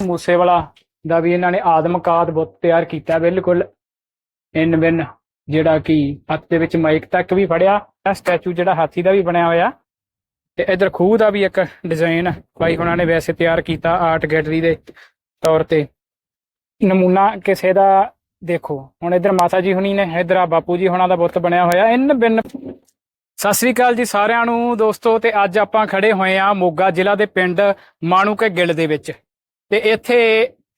ਮੂਸੇਵਾਲਾ ਦਾ ਵੀ ਇਹਨਾਂ ਨੇ ਆਦਮਕਾਦ ਬੁੱਤ ਤਿਆਰ ਕੀਤਾ ਬਿਲਕੁਲ ਇਨ ਬਿਨ ਜਿਹੜਾ ਕਿ ਹੱਥ ਦੇ ਵਿੱਚ ਮਾਈਕ ਤੱਕ ਵੀ ਫੜਿਆ ਇਹ ਸਟੈਚੂ ਜਿਹੜਾ ਹਾਥੀ ਦਾ ਵੀ ਬਣਿਆ ਹੋਇਆ। ਤੇ ਇਧਰ ਖੂਹ ਦਾ ਵੀ ਇੱਕ ਡਿਜ਼ਾਈਨ ਬਾਈ ਉਹਨਾਂ ਨੇ ਵੈਸੇ ਤਿਆਰ ਕੀਤਾ ਆਰਟ ਗੈਲਰੀ ਦੇ ਤੌਰ ਤੇ। ਨਮੂਨਾ ਕਿਸੇ ਦਾ ਦੇਖੋ, ਹੁਣ ਇਧਰ ਮਾਤਾ ਜੀ ਹੁਣੀ ਨੇ, ਇਧਰ ਆ ਬਾਪੂ ਜੀ ਹੁਣਾਂ ਦਾ ਬੁੱਤ ਬਣਿਆ ਹੋਇਆ ਇਨ ਬਿਨ ਸਤਿ ਸ੍ਰੀ ਅਕਾਲ ਜੀ ਸਾਰਿਆਂ ਨੂੰ, ਦੋਸਤੋ, ਤੇ ਅੱਜ ਆਪਾਂ ਖੜੇ ਹੋਏ ਆ ਮੋਗਾ ਜ਼ਿਲ੍ਹਾ ਦੇ ਪਿੰਡ ਮਾਣੂਕੇ ਗਿੱਲ ਦੇ ਵਿੱਚ। ਤੇ ਇੱਥੇ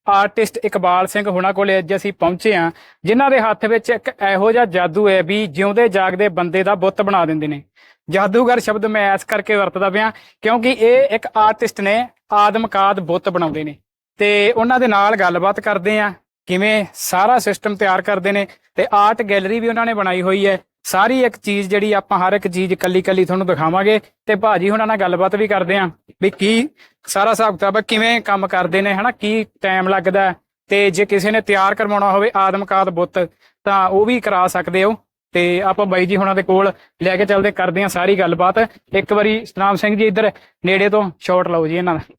ਆਰਟਿਸਟ ਇਕਬਾਲ ਸਿੰਘ ਹੁਣਾਂ ਕੋਲੇ ਅੱਜ ਅਸੀਂ ਪਹੁੰਚੇ ਆ ਜਿਨ੍ਹਾਂ ਦੇ ਹੱਥ ਵਿੱਚ ਇੱਕ ਇਹੋ ਜਿਹਾ ਜਾਦੂ ਹੈ ਵੀ ਜਿਉਂਦੇ ਜਾਗਦੇ ਬੰਦੇ ਦਾ ਬੁੱਤ ਬਣਾ ਦਿੰਦੇ ਨੇ। ਜਾਦੂਗਰ ਸ਼ਬਦ ਮੈਂ ਐਸ ਕਰਕੇ ਵਰਤਦਾ ਪਿਆ ਕਿਉਂਕਿ ਇਹ ਇੱਕ ਆਰਟਿਸਟ ਨੇ ਆਦਮਕਾਦ ਬੁੱਤ ਬਣਾਉਂਦੇ ਨੇ। ਤੇ ਉਹਨਾਂ ਦੇ ਨਾਲ ਗੱਲਬਾਤ ਕਰਦੇ ਆ ਕਿਵੇਂ ਸਾਰਾ ਸਿਸਟਮ ਤਿਆਰ ਕਰਦੇ ਨੇ ਤੇ ਆਰਟ ਗੈਲਰੀ ਵੀ ਉਹਨਾਂ ਨੇ ਬਣਾਈ ਹੋਈ ਹੈ। ਸਾਰੀ ਇੱਕ ਚੀਜ਼ ਜਿਹੜੀ ਆਪਾਂ ਹਰ ਇੱਕ ਚੀਜ਼ ਕੱਲੀ ਕੱਲੀ ਤੁਹਾਨੂੰ ਦਿਖਾਵਾਂਗੇ ਤੇ ਭਾਜੀ ਹੁਣਾਂ ਨਾਲ ਗੱਲਬਾਤ ਵੀ ਕਰਦੇ ਆਂ ਵੀ ਕੀ ਸਾਰਾ ਹਿਸਾਬ ਕਿਤਾਬ ਹੈ, ਕਿਵੇਂ ਕੰਮ ਕਰਦੇ ਨੇ ਹਨਾ? ਕੀ ਟਾਈਮ ਲੱਗਦਾ ਹੈ, ਤੇ ਜੇ ਕਿਸੇ ਨੇ ਤਿਆਰ ਕਰਵਾਉਣਾ ਹੋਵੇ ਆਦਮਕਾਦ ਬੁੱਤ ਤਾਂ ਉਹ ਵੀ ਕਰਾ ਸਕਦੇ ਹੋ। ਤੇ ਆਪਾਂ ਬਾਈ ਜੀ ਹੁਣਾਂ ਦੇ ਕੋਲ ਲੈ ਕੇ ਚੱਲਦੇ ਕਰਦੇ ਆਂ ਸਾਰੀ ਗੱਲਬਾਤ। ਇੱਕ ਵਾਰੀ ਸਤਨਾਮ ਸਿੰਘ ਜੀ ਇੱਧਰ ਨੇੜੇ ਤੋਂ ਸ਼ਾਟ ਲਓ ਜੀ ਇਹਨਾਂ ਦਾ।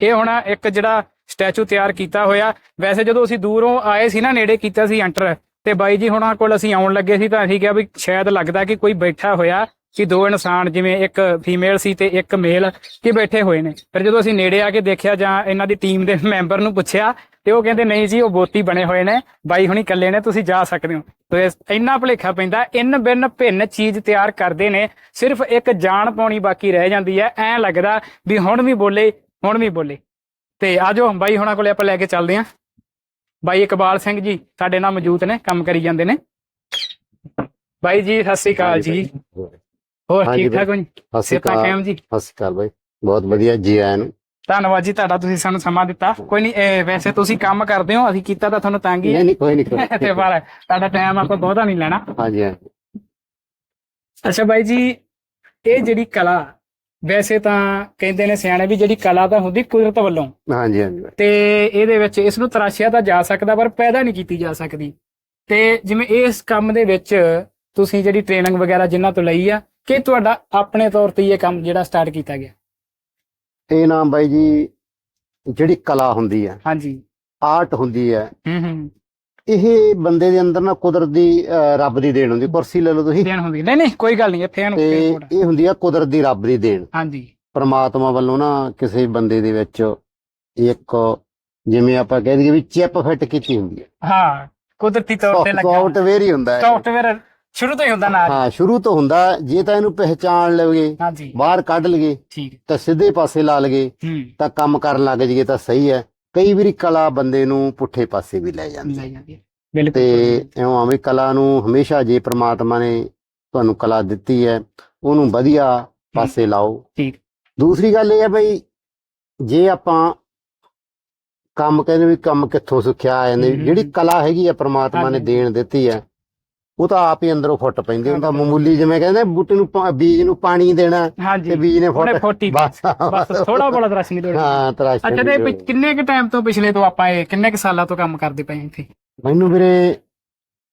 ਇਹ ਹੁਣ ਇੱਕ ਜਿਹੜਾ ਸਟੈਚੂ ਤਿਆਰ ਕੀਤਾ ਹੋਇਆ। ਵੈਸੇ ਜਦੋਂ ਅਸੀਂ ਦੂਰੋਂ ਆਏ ਸੀ ਨਾ, ਨੇੜੇ ਕੀਤਾ ਸੀ ਐਂਟਰ, ਤੇ ਬਾਈ ਜੀ ਹੁਣਾਂ ਕੋਲ ਅਸੀਂ ਆਉਣ ਲੱਗੇ ਸੀ ਤਾਂ ਅਸੀਂ ਕਿਹਾ ਵੀ ਸ਼ਾਇਦ ਲੱਗਦਾ ਕਿ ਕੋਈ ਬੈਠਾ ਹੋਇਆ ਕਿ ਦੋ ਇਨਸਾਨ, ਜਿਵੇਂ ਇੱਕ ਫੀਮੇਲ ਸੀ ਤੇ ਇੱਕ ਮੇਲ, ਕਿ ਬੈਠੇ ਹੋਏ ਨੇ। ਫਿਰ ਜਦੋਂ ਅਸੀਂ ਨੇੜੇ ਆ ਕੇ ਦੇਖਿਆ ਜਾਂ ਇਹਨਾਂ ਦੀ ਟੀਮ ਦੇ ਮੈਂਬਰ ਨੂੰ ਪੁੱਛਿਆ, ਤੇ ਉਹ ਕਹਿੰਦੇ, ਨਹੀਂ ਜੀ, ਉਹ ਬੋਤੀ ਬਣੇ ਹੋਏ ਨੇ। ਬਾਈ ਹੁਣੀ ਇਕੱਲੇ ਨੇ, ਤੁਸੀਂ ਜਾ ਸਕਦੇ ਹੋ। ਤੇ ਇੰਨਾ ਭੁਲੇਖਾ ਪੈਂਦਾ, ਇਨ ਬਿਨ ਭਿੰਨ ਚੀਜ਼ ਤਿਆਰ ਕਰਦੇ ਨੇ। ਸਿਰਫ ਇੱਕ ਜਾਣ ਪਾਉਣੀ ਬਾਕੀ ਰਹਿ ਜਾਂਦੀ ਹੈ। ਐਂ ਲੱਗਦਾ ਵੀ ਹੁਣ ਵੀ ਬੋਲੇ, ਹੁਣ ਵੀ ਬੋਲੇ। ਤੇ ਆਜੋ ਬਾਈ ਹੁਣਾਂ ਕੋਲੇ ਆਪਾਂ ਲੈ ਕੇ ਚੱਲਦੇ ਆਂ। ਬਾਈ ਇਕਬਾਲ ਸਿੰਘ ਜੀ ਸਾਡੇ ਨਾਲ ਮੌਜੂਦ ਨੇ ਕੰਮ ਕਰੀ ਜਾਂਦੇ ਨੇ। ਬਾਈ ਜੀ ਸਤਿ ਸ੍ਰੀ ਅਕਾਲ ਜੀ। ਹੋਰ ਠੀਕ ਠਾਕ ਹੋ ਜੀ? ਸਤਿ ਸ਼੍ਰੀ ਅਕਾਲ। ਜੀ? ਸਤਿ ਸ਼੍ਰੀ ਅਕਾਲ ਬਾਈ। ਬਹੁਤ ਵਧੀਆ ਜੀ ਆਇਆਂ ਨੂੰ। ਧੰਨਵਾਦ ਜੀ ਤੁਹਾਡਾ ਤੁਸੀਂ ਸਾਨੂੰ ਸਮਾਂ ਦਿੱਤਾ। ਕੋਈ ਨਹੀਂ ਇਹ ਵੈਸੇ ਤੁਸੀਂ ਕੰਮ ਕਰਦੇ ਹੋ ਅਸੀਂ ਕੀਤਾ ਤਾਂ ਤੁਹਾਨੂੰ ਤੰਗ ਹੀ ਨਹੀਂ ਨਹੀਂ ਕੋਈ ਨਹੀਂ ਤੇ ਪਰ ਤੁਹਾਡਾ ਟਾਈਮ ਆਪਾਂ ਬਹੁਤਾ ਨਹੀਂ ਲੈਣਾ। ਹਾਂਜੀ ਹਾਂਜੀ। ਅੱਛਾ ਬਾਈ ਜੀ ਇਹ ਜਿਹੜੀ ਕਲਾ ਵੈਸੇ ਤਾਂ ਕਹਿੰਦੇ ਨੇ ਸਿਆਣੇ ਵੀ ਜਿਹੜੀ ਕਲਾ ਤਾਂ ਹੁੰਦੀ ਕੁਦਰਤ ਵੱਲੋਂ। ਹਾਂਜੀ ਹਾਂਜੀ ਬਾਈ। ਤੇ ਇਹਦੇ ਵਿੱਚ ਇਸ ਨੂੰ ਤਰਾਸ਼ਿਆ ਤਾਂ ਜਾ ਸਕਦਾ ਪਰ ਪੈਦਾ ਨਹੀਂ ਕੀਤੀ ਜਾ ਸਕਦੀ। ਤੇ ਜਿਵੇਂ ਇਸ ਕੰਮ ਦੇ ਵਿੱਚ ਤੁਸੀਂ ਜਿਹੜੀ ਟ੍ਰੇਨਿੰਗ ਵਗੈਰਾ ਜਿਨ੍ਹਾਂ ਤੋਂ ਲਈ ਆ ਕਿ ਤੁਹਾਡਾ ਆਪਣੇ ਤੌਰ ਤੇ ਇਹ ਕੰਮ ਜਿਹੜਾ ਸਟਾਰਟ ਕੀਤਾ ਗਿਆ? ਇਹ ਨਾਮ ਬਾਈ ਜੀ ਜਿਹੜੀ ਕਲਾ ਹੁੰਦੀ ਹੈ ਹਾਂਜੀ। ਆਰਟ ਹੁੰਦੀ ਹੈ ਹੂੰ ਹੂੰ। ਇਹ ਬੰਦੇ ਦੇ ਅੰਦਰ ਨਾ ਕੁਦਰਤ ਦੀ ਅਹ, ਰੱਬ ਦੀ ਦੇਣ ਹੁੰਦੀ ਕੁਰਸੀ ਲੈ ਲਓ ਤੁਸੀਂ। ਦੇਣ ਹੁੰਦੀ। ਨਹੀਂ ਨਹੀਂ ਕੋਈ ਗੱਲ ਨਹੀਂ ਇੱਥੇ ਇਹਨੂੰ ਤੇ। ਇਹ ਹੁੰਦੀ ਆ ਕੁਦਰਤ ਦੀ ਰੱਬ ਦੀ ਦੇਣ। ਹਾਂਜੀ। ਪਰਮਾਤਮਾ ਵੱਲੋਂ ਨਾ ਕਿਸੇ ਬੰਦੇ ਦੇ ਵਿੱਚ ਇੱਕ ਜਿਵੇਂ ਆਪਾਂ ਕਹਿ ਦਈਏ ਵੀ ਚਿਪ ਫਿੱਟ ਕੀਤੀ ਹੁੰਦੀ ਹੈ ਹਾਂ ਕੁਦਰਤੀ ਤੌਰ ਤੇ ਲੱਗਾ ਸੌਫਟਵੇਅਰ ਹੀ ਹੁੰਦਾ ਹੈ ਸੌਫਟਵੇਅਰ ਸ਼ੁਰੂ ਤੋਂ ਹੀ ਹੁੰਦਾ ਨਾਲ। ਹਾਂ ਸ਼ੁਰੂ ਤੋਂ ਹੁੰਦਾ ਜੇ ਤਾਂ ਇਹਨੂੰ ਪਹਿਚਾਣ ਲਵੇ ਹਾਂਜੀ। ਬਾਹਰ ਕੱਢ ਲਈਏ ਠੀਕ। ਤਾਂ ਸਿੱਧੇ ਪਾਸੇ ਲਾ ਹੂੰ। ਤਾਂ ਕੰਮ ਕਰਨ ਲੱਗ ਜਾਈਏ ਤਾਂ ਸਹੀ ਹੈ। ਕਈ ਵਾਰੀ ਕਲਾ ਬੰਦੇ ਨੂੰ ਪੁੱਠੇ ਪਾਸੇ ਵੀ ਲੈ ਜਾਂਦੀ ਹੈ। ਹੈ। ਬਿਲਕੁਲ ਤੇ ਇਉਂ ਆਵੇਂ ਕਲਾ ਨੂੰ ਹਮੇਸ਼ਾ ਜੇ ਪ੍ਰਮਾਤਮਾ ਨੇ ਤੁਹਾਨੂੰ ਕਲਾ ਦਿੱਤੀ ਹੈ ਉਹਨੂੰ ਵਧੀਆ ਪਾਸੇ ਲਾਓ। ਠੀਕ। ਦੂਸਰੀ ਗੱਲ ਇਹ ਹੈ ਬਈ ਜੇ ਆਪਾਂ ਕੰਮ ਕਹਿੰਦੇ ਵੀ ਕੰਮ ਕਿੱਥੋਂ ਸਿੱਖਿਆ ਆ ਜਾਂਦੇ ਹਮ। ਜਿਹੜੀ ਕਲਾ ਹੈਗੀ ਆ ਪ੍ਰਮਾਤਮਾ ਨੇ। ਦੇਣ ਦਿੱਤੀ ਹੈ ਉਹ ਤਾਂ ਆਪ ਹੀ ਅੰਦਰੋਂ ਫੁੱਟ ਪੈਂਦੀ ਹੁੰਦਾ ਮਾਮੂਲੀ ਜਿਵੇਂ ਕਹਿੰਦੇ ਬੂਟੇ ਨੂੰ ਪਾ- ਬੀਜ ਨੂੰ ਪਾਣੀ ਦੇਣਾ ਹਾਂਜੀ। ਤੇ ਬੀਜ ਨੇ ਉਹਨੇ ਫੁੱਟ ਫੋਟੀ ਬਸ। ਬਸ ਥੋੜਾ ਬੜਾ ਤਰਸ ਲੋੜ ਹਾਂ ਤਰਾਸ਼ ਅੱਛਾ ਤੇ ਪਿਛ- ਕਿੰਨੇ ਕੁ ਟਾਈਮ ਤੋਂ ਪਿਛਲੇ ਤੋਂ ਆਪਾਂ ਇਹ ਕਿੰਨੇ ਕੁ ਸਾਲਾਂ ਤੋਂ ਕੰਮ ਕਰਦੇ ਪਏ ਹਾਂ ਇੱਥੇ? ਮੈਨੂੰ ਵੀਰੇ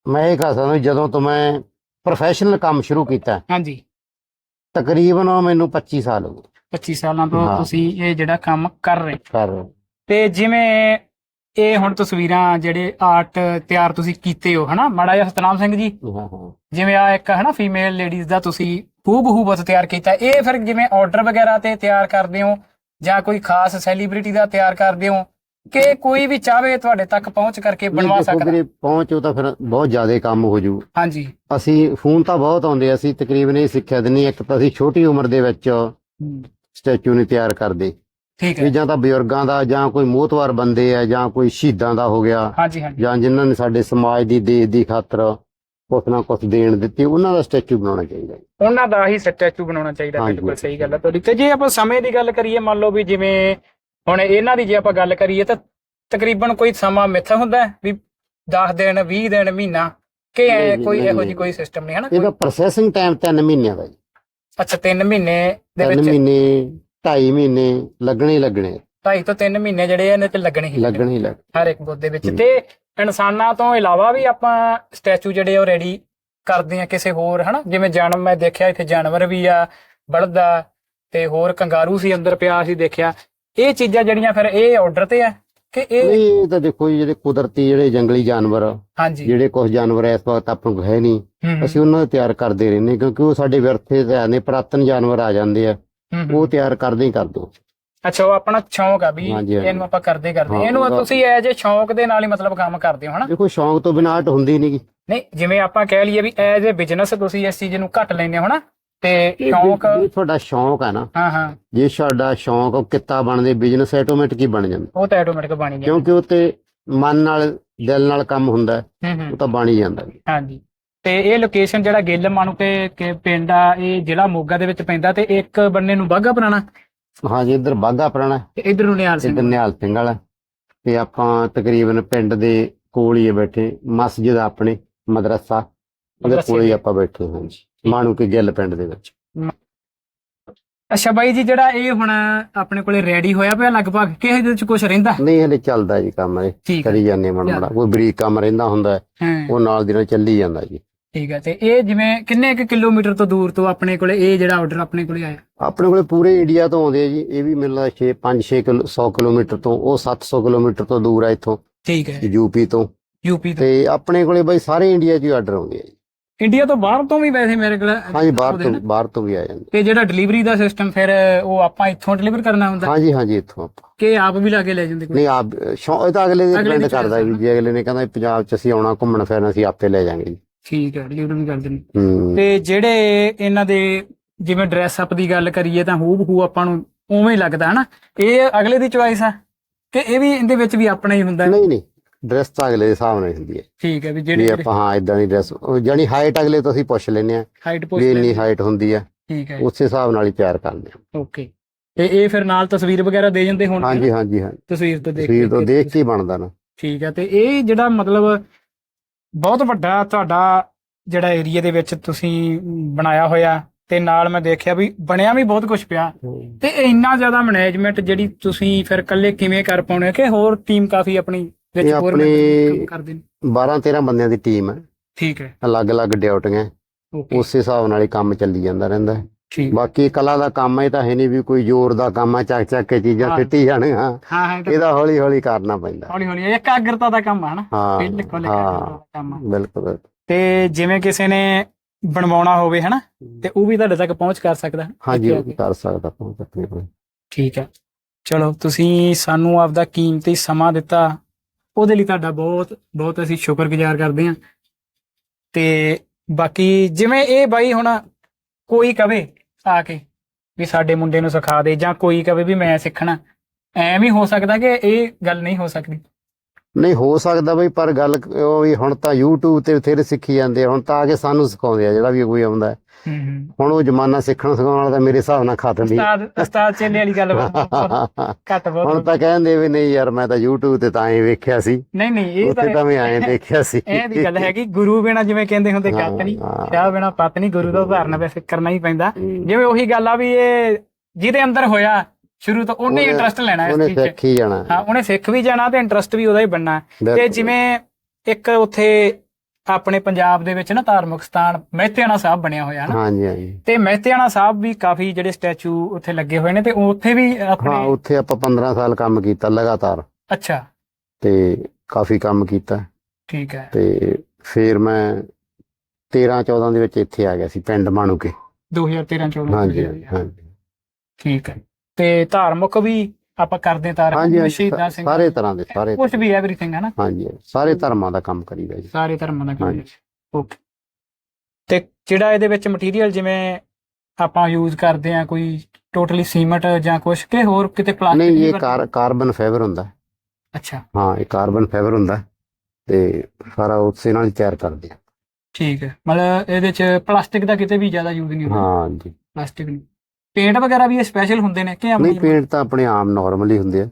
ਮੈਂ ਇਹ ਕਹ ਸਕਦਾ ਜਦੋਂ ਤੋਂ ਮੈਂ ਪ੍ਰੋਫੈਸ਼ਨਲ ਕੰਮ ਸ਼ੁਰੂ ਕੀਤਾ। ਹਾਂਜੀ। ਤਕਰੀਬਨ ਮੈਨੂੰ 25 ਸਾਲ ਹੋ ਗਏ। 25 ਸਾਲਾਂ ਤੋਂ ਹਾਂ। ਤੁਸੀਂ ਇਹ ਜਿਹੜਾ ਕੰਮ ਕਰ ਰਹੇ। ਕਰ ਤੇ ਜਿਵੇਂ ਇਹ ਹੁਣ ਤਸਵੀਰਾਂ ਜਿਹੜੇ ਆਰਟ ਤਿਆਰ ਤੁਸੀਂ ਕੀਤੇ ਹੋ ਹਨਾ? ਮਾੜਾ ਜਿਹਾ ਸਤਨਾਮ ਸਿੰਘ ਜੀ। ਹਾਂ ਹਾਂ। ਜਿਵੇਂ ਆ ਇੱਕ ਹਨਾ ਫੀਮੇਲ ਲੇਡੀਜ਼ ਦਾ ਤੁਸੀਂ ਹੂਬਹੂ ਬੁੱਤ ਤਿਆਰ ਕੀਤਾ। ਇਹ ਫਿਰ ਜਿਵੇਂ ਆਰਡਰ ਵਗੈਰਾ ਤੇ ਤਿਆਰ ਕਰਦੇ ਹੋ ਜਾਂ ਕੋਈ ਖਾਸ ਸੈਲੀਬ੍ਰਿਟੀ ਦਾ ਤਿਆਰ ਕਰਦੇ ਹੋ ਕਿ ਕੋਈ ਵੀ ਚਾਹਵੇ ਤੁਹਾਡੇ ਤੱਕ ਪਹੁੰਚ ਕਰਕੇ ਬਣਵਾ ਸਕਦਾ? ਵੀਰੇ ਪਹੁੰਚੋ ਤਾਂ ਫਿਰ ਬਹੁਤ ਜ਼ਿਆਦਾ ਕੰਮ ਹੋ ਜੂ। ਹਾਂਜੀ। ਅਸੀਂ ਫੋਨ ਤਾਂ ਬਹੁਤ ਆਉਂਦੇ ਅਸੀਂ ਤਕਰੀਬਨ ਇਹ ਸਿੱਖਿਆ ਦਿੰਨੀ ਇੱਕ ਤਾਂ ਅਸੀਂ ਛੋਟੀ ਉਮਰ ਦੇ ਵਿੱਚ ਸਟੈਚੂ ਨਹੀਂ ਤਿਆਰ ਕਰਦੇ। ਠੀਕ ਵੀ ਹੈ ਜਾਂ ਤਾਂ ਬਜ਼ੁਰਗਾਂ ਦਾ ਜਾਂ ਕੋਈ ਮੋਹਤਵਾਰ ਬੰਦੇ ਆ ਜਾਂ ਕੋਈ ਸ਼ਹੀਦਾਂ ਦਾ ਹੋ ਗਿਆ ਹਾਂਜੀ ਹਾਂਜੀ ਜਾਂ ਜਿਨ੍ਹਾਂ ਨੇ ਸਾਡੇ ਸਮਾਜ ਦੀ ਦੇਸ਼ ਦੀ ਖਾਤਰ ਕੁਛ ਨਾ ਕੁਛ ਦੇਣ ਦਿੱਤੀ ਉਹਨਾਂ ਦਾ ਸਟੈਚੂ ਬਣਾਉਣਾ ਚਾਹੀਦਾ ਹੈ। ਉਹਨਾਂ ਦਾ ਹੀ ਸਟੈਚੂ ਬਣਾਉਣਾ ਚਾਹੀਦਾ ਹਾਂਜੀ। ਬਿਲਕੁਲ ਸਹੀ ਗੱਲ ਹੈ ਤੁਹਾਡੀ ਤੇ ਜੇ ਆਪਾਂ ਸਮੇਂ ਦੀ ਗੱਲ ਕਰੀਏ ਮੰਨ ਲਓ ਵੀ ਜਿਵੇਂ ਹੁਣ ਇਹਨਾਂ ਦੀ ਜੇ ਆਪਾਂ ਗੱਲ ਕਰੀਏ ਤਾਂ ਤਕਰੀਬਨ ਕੋਈ ਸਮਾਂ ਮਿੱਥ ਹੁੰਦਾ ਹੈ ਵੀ 10 ਦਿਨ 20 ਦਿਨ ਮਹੀਨਾ ਕਿ ਐਂ ਨਹੀਂ, ਕੋਈ ਨਹੀਂ, ਇਹੋ ਜੀ ਨਹੀਂ। ਕੋਈ ਸਿਸਟਮ ਨਹੀਂ ਹੈ ਨਾ ਇਹਦਾ ਪ੍ਰੋਸੈਸਿੰਗ ਟਾਈਮ 3 ਮਹੀਨਿਆਂ ਦਾ ਜੀ ਅੱਛਾ 3 ਮਹੀਨੇ ਦੇ 3 ਵਿੱਚ ਮਹੀਨੇ 2.5 ਮਹੀਨੇ ਲੱਗਣੇ ਹੀ ਲੱਗਣੇ। ਢਾਈ ਤੋਂ 3 ਮਹੀਨੇ ਜਿਹੜੇ ਇਹਨਾਂ ਤੇ ਲੱਗਣੇ ਹੀ ਲੱਗਣੇ। ਹੀ ਲੱਗ ਹਰ ਇੱਕ ਬੁੱਧ ਦੇ ਵਿੱਚ। ਤੇ ਇਨਸਾਨਾਂ ਤੋਂ ਇਲਾਵਾ ਵੀ ਆਪਾਂ ਸਟੈਚੂ ਜਿਹੜੇ ਉਹ ਰੈਡੀ ਕਰਦੇ ਆ ਕਿਸੇ ਹੋਰ ਹਨਾ? ਜਿਵੇਂ ਜਾਨਵਰ ਮੈਂ ਦੇਖਿਆ ਇੱਥੇ ਜਾਨਵਰ ਵੀ ਆ ਬਲਦ ਆ ਤੇ ਹੋਰ ਕੰਗਾਰੂ ਸੀ ਅੰਦਰ ਪਿਆ ਸੀ ਦੇਖਿਆ। ਇਹ ਚੀਜ਼ਾਂ ਜਿਹੜੀਆਂ ਫਿਰ ਇਹ ਆਰਡਰ ਤੇ ਆ ਕਿ ਇਹ ਨਹੀਂ ਇਹ ਤਾਂ ਦੇਖੋ ਜੀ ਜਿਹੜੇ ਕੁਦਰਤੀ ਜਿਹੜੇ ਜੰਗਲੀ ਜਾਨਵਰ ਹਾਂਜੀ। ਜਿਹੜੇ ਕੁਝ ਜਾਨਵਰ ਇਸ ਵਕਤ ਆਪਾਂ ਕੋਲ ਹੈ ਨਹੀਂ ਅਸੀਂ ਉਹਨਾਂ ਨੂੰ ਤਿਆਰ ਕਰਦੇ ਰਹਿੰਦੇ ਕਿਉਂਕਿ ਉਹ ਸਾਡੇ ਵਿਰਥੇ ਤੇ ਆਨੇ ਪੁਰਾਤਨ ਜਾਨਵਰ ਆ ਜਾਂਦੇ ਆ। ਉਹ ਤਿਆਰ ਕਰਦੇ ਹੀ ਕਰ ਦੋ ਅੱਛਾ ਉਹ ਆਪਣਾ ਸ਼ੌਂਕ ਆ ਵੀ। ਇਹਨੂੰ ਆਪਾਂ ਕਰਦੇ ਕਰਦੇ ਇਹਨੂੰ ਤੁਸੀਂ ਐਜ ਏ ਸ਼ੌਂਕ ਦੇ ਨਾਲ ਹੀ ਮਤਲਬ ਕੰਮ ਕਰਦੇ ਹੋ ਹਨਾ? ਦੇਖੋ ਸ਼ੌਂਕ ਤੋਂ ਬਿਨਾਂ ਆਰਟ ਹੁੰਦੀ ਨਹੀਂ ਨਹੀਂ ਜਿਵੇਂ ਆਪਾਂ ਕਹਿ ਲਈਏ ਵੀ ਐਜ ਏ ਬਿਜ਼ਨਸ ਤੁਸੀਂ ਇਸ ਚੀਜ਼ ਨੂੰ ਘੱਟ ਲੈਂਦੇ ਹੋ ਹਨਾ? ਤੇ ਸ਼ੌਂਕ ਤੁਹਾਡਾ ਸ਼ੌਂਕ ਹੈ ਨਾ। ਹਾਂ ਹਾਂ। ਜੇ ਤੁਹਾਡਾ ਸ਼ੌਂਕ ਉਹ ਕਿੱਤਾ ਬਣਦੇ ਬਿਜ਼ਨਸ ਆਟੋਮੈਟਿਕ ਹੀ ਬਣ ਜਾਂਦਾ। ਉਹ ਤਾਂ ਆਟੋਮੈਟਿਕ ਬਣ ਗਿਆ ਕਿਉਂਕਿ ਉਹ ਤੇ ਮਨ ਨਾਲ ਦਿਲ ਨਾਲ ਕੰਮ ਹੁੰਦਾ ਉਹ ਤਾਂ ਬਣ ਹੀ ਜਾਂਦਾ। ਹਾਂਜੀ। ਤੇ ਇਹ ਲੋਕੇਸ਼ਨ ਜਿਹੜਾ ਗਿੱਲ ਮਾਣੂ ਕੇ ਕੇ ਪਿੰਡ ਆ ਇਹ ਜ਼ਿਲ੍ਹਾ ਮੋਗਾ ਦੇ ਵਿੱਚ ਪੈਂਦਾ ਤੇ ਇੱਕ ਬੰਨੇ ਨੂੰ ਬਾਗਾ ਪੁਰਾਣਾ? ਹਾਂਜੀ ਇੱਧਰ ਬਾਗਾ ਪੁਰਾਣਾ। ਤੇ ਇਧਰ ਨੂੰ ਨਿਹਾਲ ਸਿੰਘ ਇੱਧਰ ਨਿਹਾਲ ਸਿੰਘ ਵਾਲਾ। ਤੇ ਆਪਾਂ ਤਕਰੀਬਨ ਪਿੰਡ ਦੇ ਕੋਲ ਹੀ ਬੈਠੇ ਮਸਜਿਦ ਆਪਣੇ ਮਦਰਸਾ। ਉਹਦੇ ਕੋਲ ਹੀ। ਆਪਾਂ ਬੈਠੇ ਹਾਂ ਜੀ ਮਾਣੂ ਕੇ ਗਿੱਲ ਪਿੰਡ ਦੇ ਵਿੱਚ। ਅੱਛਾ ਬਾਈ ਜੀ ਜਿਹੜਾ ਇਹ ਹੁਣ ਆਪਣੇ ਕੋਲੇ ਰੈਡੀ ਹੋਇਆ ਪਿਆ ਲਗਭਗ ਕਿਸੇ ਦੇ ਵਿੱਚ ਕੁਝ ਰਹਿੰਦਾ? ਨਹੀਂ ਹਲੇ ਚੱਲਦਾ ਜੀ ਕੰਮ ਇਹ। ਕਰੀ ਜਾਂਦੇ ਮਨ। ਮੜਾ ਕੋਈ ਬਰੀਕ ਕੰਮ ਰਹਿੰਦਾ ਹੁੰਦਾ ਉਹ ਨਾਲ ਦੀ ਨਾਲ ਚੱਲੀ ਜਾਂਦਾ ਜੀ। ਠੀਕ ਹੈ ਤੇ ਇਹ ਜਿਵੇਂ ਕਿੰਨੇ ਕੁ ਕਿਲੋਮੀਟਰ ਤੋਂ ਦੂਰ ਤੋਂ ਆਪਣੇ ਕੋਲੇ ਇਹ ਜਿਹੜਾ ਆਰਡਰ ਆਪਣੇ ਕੋਲੇ ਆਇਆ? ਆਪਣੇ ਕੋਲੇ ਪੂਰੇ ਇੰਡੀਆ ਤੋਂ ਆਉਂਦੇ ਆ ਜੀ ਇਹ ਵੀ ਮੈਨੂੰ ਲੱਗਦਾ 6 5 6 ਕਿਲੋ 100 ਕਿਲੋਮੀਟਰ ਤੋਂ ਉਹ 700 ਕਿਲੋਮੀਟਰ ਤੋਂ ਦੂਰ ਆ ਇੱਥੋਂ। ਠੀਕ ਹੈ। ਯੂਪੀ ਤੋਂ। ਯੂਪੀ ਤੋਂ। ਤੇ ਆਪਣੇ ਕੋਲੇ ਬਾਈ ਸਾਰੇ ਇੰਡੀਆ 'ਚ ਹੀ ਆਰਡਰ ਆਉਂਦੇ ਆ ਜੀ। ਇੰਡੀਆ ਤੋਂ ਬਾਹਰ ਤੋਂ ਵੀ ਵੈਸੇ ਮੇਰੇ ਕੋਲ ਹਾਂਜੀ ਬਾਹਰ ਤੋਂ। ਬਾਹਰ ਤੋਂ ਵੀ ਆ ਜਾਂਦੇ। ਤੇ ਜਿਹੜਾ ਡਿਲੀਵਰੀ ਦਾ ਸਿਸਟਮ ਫਿਰ ਉਹ ਆਪਾਂ ਇੱਥੋਂ ਡਿਲੀਵਰ ਕਰਨਾ ਹੁੰਦਾ? ਹਾਂਜੀ ਹਾਂਜੀ ਇੱਥੋਂ ਆਪਾਂ। ਕਿ ਆਪ ਵੀ ਲਾ ਕੇ ਲੈ ਜਾਂਦੇ ਕੋਈ? ਨਹੀਂ ਆਪ ਸ਼ੌ- ਇਹ ਤਾਂ ਅਗਲੇ ਦੇ ਡਿਪੈਂਡ ਕਰਦਾ ਵੀ ਜੇ ਅਗਲੇ ਨੇ ਕਹਿੰਦਾ ਪੰਜਾਬ 'ਚ ਅਸੀਂ ਆਉਣਾ ਘੁੰਮਣ ਫਿਰਨ ਅਸੀਂ ਆਪੇ ਲੈ ਜਾਾਂਗੇ ਜੀ। ਠੀਕ ਹੈ ਡਿਲੀਵਰੀ ਵੀ ਕਰ ਦਿੰਦੇ ਹੂੰ। ਤੇ ਜਿਹੜੇ ਇਹਨਾਂ ਦੇ ਜਿਵੇਂ ਡਰੈਸ ਅਪ ਦੀ ਗੱਲ ਕਰੀਏ ਤਾਂ ਹੂਬ ਹੂ ਆਪਾਂ ਨੂੰ ਉਵੇਂ ਹੀ ਲੱਗਦਾ ਹਨਾ? ਇਹ ਅਗਲੇ ਦੀ ਚੁਆਇਸ ਆ ਕਿ ਇਹ ਵੀ ਇਹਦੇ ਵਿੱਚ ਵੀ ਆਪਣਾ ਹੀ ਹੁੰਦਾ ਨਹੀਂ ਨਹੀਂ ਡਰੈਸ ਤਾਂ ਅਗਲੇ ਦੇ ਹਿਸਾਬ ਨਾਲ ਹੁੰਦੀ ਹੈ। ਠੀਕ ਹੈ ਵੀ ਵੀ ਜਿਹੜੀ ਆਪਾਂ ਹਾਂ ਇਦਾਂ ਦੀ ਡਰੈਸ ਜਾਨੀ ਹਾਈਟ ਅਗਲੇ ਤੋਂ ਅਸੀਂ ਪੁੱਛ ਲੈਨੇ ਆ ਹਾਈਟ ਵੀ ਪੋਸਟ ਇੰਨੀ ਹਾਈਟ ਹੁੰਦੀ ਆ ਠੀਕ ਹੈ ਉਸੇ ਹਿਸਾਬ ਨਾਲ ਹੀ ਤਿਆਰ ਕਰਦੇ ਆ ਓਕੇ। ਤੇ ਇਹ ਫਿਰ ਨਾਲ ਤਸਵੀਰ ਵਗੈਰਾ ਦੇ ਜਾਂਦੇ ਹੋਣਗੇ ਹਾਂਜੀ ਨਾ? ਹਾਂਜੀ ਹਾਂ ਤਸਵੀਰ ਤੋਂ ਦੇਖ ਤਸਵੀਰ ਤੋਂ ਦੇਖ ਕੇ ਹੀ ਬਣਦਾ ਨਾ। ਠੀਕ ਹੈ ਤੇ ਇਹ ਜਿਹੜਾ ਮਤਲਬ ਬਹੁਤ ਵੱਡਾ ਤੁਹਾਡਾ ਜਿਹੜਾ ਏਰੀਆ ਦੇ ਵਿੱਚ ਤੁਸੀਂ ਬਣਾਇਆ ਹੋਇਆ ਤੇ ਨਾਲ ਮੈਂ ਦੇਖਿਆ ਵੀ ਬਣਿਆ ਵੀ ਬਹੁਤ ਕੁਝ ਪਿਆ। ਤੇ ਇੰਨਾ ਜ਼ਿਆਦਾ ਮੈਨੇਜਮੈਂਟ ਜਿਹੜੀ ਤੁਸੀਂ ਫਿਰ ਇਕੱਲੇ ਕਿਵੇਂ ਕਰ ਪਾਉਣੇ ਕਿ ਹੋਰ ਟੀਮ ਕਾਫੀ ਆਪਣੀ ਵਿੱਚ ਹੋਰ ਕੰਮ ਕਰਦੇ ਨੇ? 12 13 ਬੰਦਿਆਂ ਦੀ ਟੀਮ ਹੈ। ਠੀਕ ਹੈ। ਅਲੱਗ-ਅਲੱਗ ਡਿਊਟੀਆਂ ਉਸੇ ਹਿਸਾਬ ਨਾਲ ਹੀ ਕੰਮ ਚੱਲੀ ਜਾਂਦਾ ਰਹਿੰਦਾ ਹੈ। ਠੀਕ। ਬਾਕੀ ਕਲਾ ਦਾ ਕੰਮ ਹੈ ਤਾਂ ਹੈ ਨਹੀਂ ਵੀ ਕੋਈ ਜ਼ੋਰ ਦਾ ਕੰਮ ਹੈ ਚੱਕ ਚੱਕ ਕੇ ਚੀਜ਼ਾਂ ਹਾਂ। ਸਿੱਟੀ ਜਾਣੀਆਂ ਹਾਂ। ਹਾਂ ਇਹਦਾ ਹੌਲੀ ਹੌਲੀ ਕਰਨਾ ਪੈਂਦਾ। ਹੌਲੀ ਹੌਲੀ ਇਹ ਇਕਾਗਰਤਾ ਦਾ ਕੰਮ ਆ ਨਾ। ਹਾਂ ਬਿਲਕੁਲ ਇਕਾਗਰਤਾ ਹਾਂ। ਦਾ ਕੰਮ ਆ। ਬਿਲਕੁਲ। ਤੇ ਜਿਵੇਂ ਕਿਸੇ ਨੇ ਬਣਵਾਉਣਾ ਹੋਵੇ ਹਨਾ ਤੇ ਉਹ ਵੀ ਤੁਹਾਡੇ ਤੱਕ ਪਹੁੰਚ ਕਰ ਸਕਦਾ। ਹਾਂਜੀ ਉਹ ਕਰ ਸਕਦਾ ਪਹੁੰਚ ਕੋਲ। ਠੀਕ ਹੈ। ਚਲੋ ਤੁਸੀਂ ਸਾਨੂੰ ਆਪਦਾ ਕੀਮਤੀ ਸਮਾਂ ਦਿੱਤਾ। ਉਹਦੇ ਲਈ ਤੁਹਾਡਾ ਬਹੁਤ ਬਹੁਤ ਅਸੀਂ ਸ਼ੁਕਰਗੁਜ਼ਾਰ ਕਰਦੇ ਹਾਂ। ਤੇ ਬਾਕੀ ਜਿਵੇਂ ਇਹ ਬਾਈ ਹੁਣ ਕੋਈ ਕਵੇ ਆ ਕੇ ਵੀ ਸਾਡੇ ਮੁੰਡੇ ਨੂੰ ਸਿਖਾ ਦੇ ਜਾਂ ਕੋਈ ਕਵੇ ਵੀ ਮੈਂ ਸਿੱਖਣਾ। ਐਵੇਂ ਹੋ ਸਕਦਾ ਕਿ ਇਹ ਗੱਲ ਨਹੀਂ ਹੋ ਸਕਦੀ। ਨਹੀਂ ਹੋ ਸਕਦਾ ਬਈ ਪਰ ਗੱਲ ਉਹ ਵੀ ਹੁਣ ਤਾਂ YouTube ਤੇ ਬਥੇਰੇ ਸਿੱਖੀ ਜਾਂਦੇ ਹੁਣ ਤਾਂ ਆ ਕੇ ਸਾਨੂੰ ਸਿਖਾਉਂਦੇ ਆ ਜਿਹੜਾ ਵੀ ਕੋਈ ਆਉਂਦਾ ਹੈ। ਹੂੰ ਹੂੰ। ਹੁਣ ਉਹ ਜ਼ਮਾਨਾ ਸਿੱਖਣ ਸਿਖਾਉਣ ਵਾਲਾ ਤਾਂ ਮੇਰੇ ਹਿਸਾਬ ਨਾਲ ਖਤਮ ਹੀ ਉਸਤਾਦ ਉਸਤਾਦ ਚੇਲੇ ਵਾਲੀ ਗੱਲ ਬਹੁਤ- ਬਹੁਤ। ਘੱਟ ਹੁਣ ਤਾਂ ਕਹਿੰਦੇ ਵੀ ਨਹੀਂ ਯਾਰ ਮੈਂ ਤਾਂ YouTube ਤੇ ਤਾਂ ਹੀ ਵੇਖਿਆ ਸੀ। ਨਹੀਂ ਨਹੀਂ ਇਹ ਤਾਂ ਮੈਂ ਐਂ ਦੇਖਿਆ ਸੀ। ਇਹ ਦੀ ਗੱਲ ਹੈਗੀ ਗੁਰੂ ਬਿਨਾ ਜਿਵੇਂ ਕਹਿੰਦੇ ਹੁੰਦੇ ਗੱਤ ਨਹੀਂ ਹਾਂ। ਸ਼ਾਹ ਬਿਨਾ ਪਤ ਨਹੀਂ ਗੁਰੂ ਦਾ ਉਦਾਹਰਨ ਵੈਸੇ ਕਰਨਾ ਹੀ ਪੈਂਦਾ। ਹੂੰ। ਜਿਵੇਂ ਉਹੀ ਗੱਲ ਆ ਵੀ ਇਹ ਜਿਹਦੇ ਅੰਦਰ ਹੋਇਆ ਸ਼ੁਰੂ ਤੋਂ ਉਹਨੇ ਉਹਨੇ- ਇੰਟਰਸਟ ਲੈਣਾ ਇਸ ਉਹਨੇ ਚੀਜ਼ 'ਚ। ਸਿੱਖ ਹੀ ਜਾਣਾ। ਹਾਂ ਉਹਨੇ ਸਿੱਖ ਵੀ ਜਾਣਾ ਤੇ ਇੰਟਰਸਟ ਵੀ ਉਹਦਾ ਹੀ ਬਣਨਾ ਤੇ। ਜਿਵੇਂ ਇੱਕ ਉੱਥੇ ਆਪਣੇ ਪੰਜਾਬ ਦੇ ਵਿੱਚ ਨਾ ਧਾਰਮਿਕ ਸਥਾਨ ਮਹਿਤਿਆਣਾ ਸਾਹਿਬ ਬਣਿਆ ਹੋਇਆ ਨਾ ਹਾਂਜੀ ਹਾਂਜੀ। ਤੇ ਮਹਿਤਿਆਣਾ ਸਾਹਿਬ ਵੀ ਕਾਫੀ ਜਿਹੜੇ ਸਟੈਚੂ ਉੱਥੇ ਲੱਗੇ ਹੋਏ ਨੇ ਤੇ ਉੱਥੇ ਵੀ ਹਾਂ ਆਪਣੇ ਉੱਥੇ ਆਪਾਂ 15 ਸਾਲ ਕੰਮ ਕੀਤਾ ਲਗਾਤਾਰ। ਅੱਛਾ। ਤੇ ਕਾਫੀ ਕੰਮ ਕੀਤਾ। ਠੀਕ ਹੈ। ਤੇ ਫਿਰ ਮੈਂ 13 14 ਦੇ ਵਿੱਚ ਇੱਥੇ ਆ ਗਿਆ ਸੀ ਪਿੰਡ ਮਾਣੂਕੇ। 2013 14 ਹਾਂਜੀ ਹਾਂਜੀ। ਠੀਕ ਹੈ। ਤੇ ਧਾਰਮਿਕ ਵੀ ਆਪਾਂ ਕਰਦੇ ਹਾਂਜੀ ਵੀ ਹਾਂਜੀ, ਸ਼ਹੀਦਾਂ ਸਿੰਘ। ਸਾਰੇ ਤਰ੍ਹਾਂ ਦੇ ਸਾਰੇ ਕੁਝ ਵੀ ਐਵਰੀਥਿੰਗ ਹੈ ਨਾ। ਹਾਂਜੀ ਸਾਰੇ ਧਰਮਾਂ ਦਾ ਕੰਮ ਕਰੀਦਾ ਜੀ। ਸਾਰੇ ਧਰਮਾਂ ਦਾ ਕੰਮ ਹਾਂਜੀ। ਓਕੇ ਤੇ ਜਿਹੜਾ ਇਹਦੇ ਵਿੱਚ ਮਟੀਰੀਅਲ ਜਿਵੇਂ ਆਪਾਂ ਯੂਜ਼ ਕਰਦੇ ਆ ਕੋਈ ਟੋਟਲੀ ਸੀਮਟ ਜਾਂ ਕੁਝ ਕਿ ਹੋਰ ਕਿਤੇ ਪਲਾਸਟਿਕ ਨਹੀਂ ਇਹ ਕਾਰ ਕਾਰਬਨ ਫਾਈਬਰ ਹੁੰਦਾ। ਹੈ। ਅੱਛਾ। ਹਾਂ ਇਹ ਕਾਰਬਨ ਫਾਈਬਰ ਹੁੰਦਾ ਹੈ ਤੇ ਸਾਰਾ ਉਸੇ ਨਾਲ ਹੀ ਤਿਆਰ ਕਰਦੇ ਆ। ਠੀਕ ਹੈ। ਮਤਲਬ ਇਹਦੇ ਚ ਪਲਾਸਟਿਕ ਦਾ ਕਿਤੇ ਵੀ ਜ਼ਿਆਦਾ ਯੂਜ਼ ਨਹੀਂ ਹੁੰਦਾ। ਹਾਂ ਜੀ। ਪਲਾਸਟਿਕ ਨਹੀਂ। ਪੇਂਟ ਵਗੈਰਾ ਵੀ ਇਹ ਸਪੈਸ਼ਲ ਹੁੰਦੇ ਨੇ ਕਿ ਨਹੀਂ ਆਪਣੀ ਪੇਂਟ ਤਾਂ ਆਪਣੇ ਆਮ ਨਾਰਮਲ ਹੀ ਹੁੰਦੇ ਆ।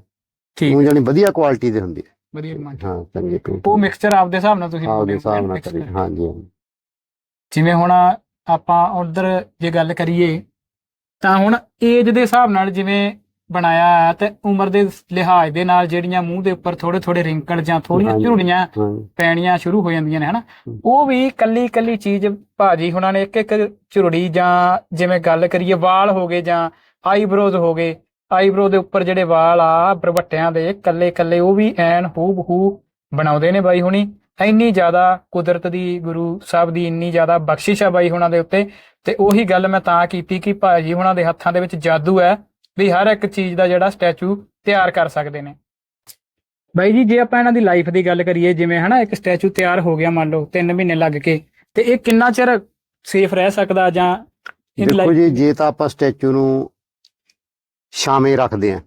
ਠੀਕ ਉਹ ਜਾਨੀ ਵਧੀਆ ਕੁਆਲਿਟੀ ਦੇ ਹੁੰਦੇ ਆ। ਵਧੀਆ ਕਮਾਂਡ ਹਾਂ ਚੰਗੇ ਪੇਂਟ। ਉਹ ਮਿਕਸਚਰ ਆਪਦੇ ਹਿਸਾਬ ਨਾਲ ਤੁਸੀਂ ਪਾਉਂਦੇ ਹੋ, ਹਿਸਾਬ ਨਾਲ mix ਕਰੀ ਕਰਕੇ। ਹਾਂਜੀ ਹਾਂਜੀ। ਜਿਵੇਂ ਹੁਣ ਆਪਾਂ ਉਧਰ ਜੇ ਗੱਲ ਕਰੀਏ ਤਾਂ ਹੁਣ ਏਜ ਦੇ ਹਿਸਾਬ ਨਾਲ ਜਿਵੇਂ ਬਣਾਇਆ ਹੈ ਤੇ ਉਮਰ ਦੇ ਲਿਹਾਜ਼ ਦੇ ਨਾਲ ਜਿਹੜੀਆਂ ਮੂੰਹ ਦੇ ਉੱਪਰ ਥੋੜੇ ਥੋੜੇ ਰਿੰਕਲ ਜਾਂ ਥੋੜੀਆਂ। ਝੁਰੜੀਆਂ ਹਾਂ ਪੈਣੀਆਂ ਸ਼ੁਰੂ ਹੋ ਜਾਂਦੀਆਂ ਨੇ ਹਨਾ। ਉਹ ਵੀ ਕੱਲੀ ਕੱਲੀ ਚੀਜ਼ ਭਾਜੀ ਹੁਣਾਂ ਨੇ ਇੱਕ ਇੱਕ ਝੁਰੜੀ ਜਾਂ ਜਿਵੇਂ ਗੱਲ ਕਰੀਏ ਵਾਲ ਹੋ ਗਏ ਜਾਂ ਆਈਬ੍ਰੋਜ਼ ਹੋ ਗਏ ਆਈਬ੍ਰੋ ਦੇ ਉੱਪਰ ਜਿਹੜੇ ਵਾਲ ਆ ਬਰਵੱਟਿਆਂ ਦੇ ਕੱਲੇ ਕੱਲੇ ਉਹ ਵੀ ਐਨ ਹੂ ਬਹੂ ਬਣਾਉਂਦੇ ਨੇ ਬਾਈ ਹੁਣੀ ਇੰਨੀ ਜ਼ਿਆਦਾ ਕੁਦਰਤ ਦੀ ਗੁਰੂ ਸਾਹਿਬ ਦੀ ਇੰਨੀ ਜ਼ਿਆਦਾ ਬਖਸ਼ਿਸ਼ ਆ ਬਾਈ ਹੁਣਾਂ ਦੇ ਉੱਤੇ ਤੇ ਉਹੀ ਗੱਲ ਮੈਂ ਤਾਂ ਕੀਤੀ ਕਿ ਭਾਜੀ ਹੁਣਾਂ ਦੇ ਹੱਥਾਂ ਦੇ ਵਿੱਚ ਜਾਦੂ ਹੈ ਵੀ ਹਰ ਇੱਕ ਚੀਜ਼ ਦਾ ਜਿਹੜਾ ਸਟੈਚੂ ਤਿਆਰ ਕਰ ਸਕਦੇ ਨੇ। ਬਾਈ ਜੀ ਜੇ ਆਪਾਂ ਇਹਨਾਂ ਦੀ ਲਾਈਫ ਦੀ ਗੱਲ ਕਰੀਏ ਜਿਵੇਂ ਹਨਾ ਇੱਕ ਸਟੈਚੂ ਤਿਆਰ ਹੋ ਗਿਆ ਮੰਨ ਲਓ 3 ਮਹੀਨੇ ਲੱਗ ਕੇ ਤੇ ਇਹ ਕਿੰਨਾ ਚਿਰ ਸੇਫ ਰਹਿ ਸਕਦਾ ਜਾਂ ਦੇਖੋ ਜੀ ਜੇ ਤਾਂ ਆਪਾਂ ਸਟੈਚੂ ਨੂੰ ਛਾਵੇਂ ਰੱਖਦੇ ਆ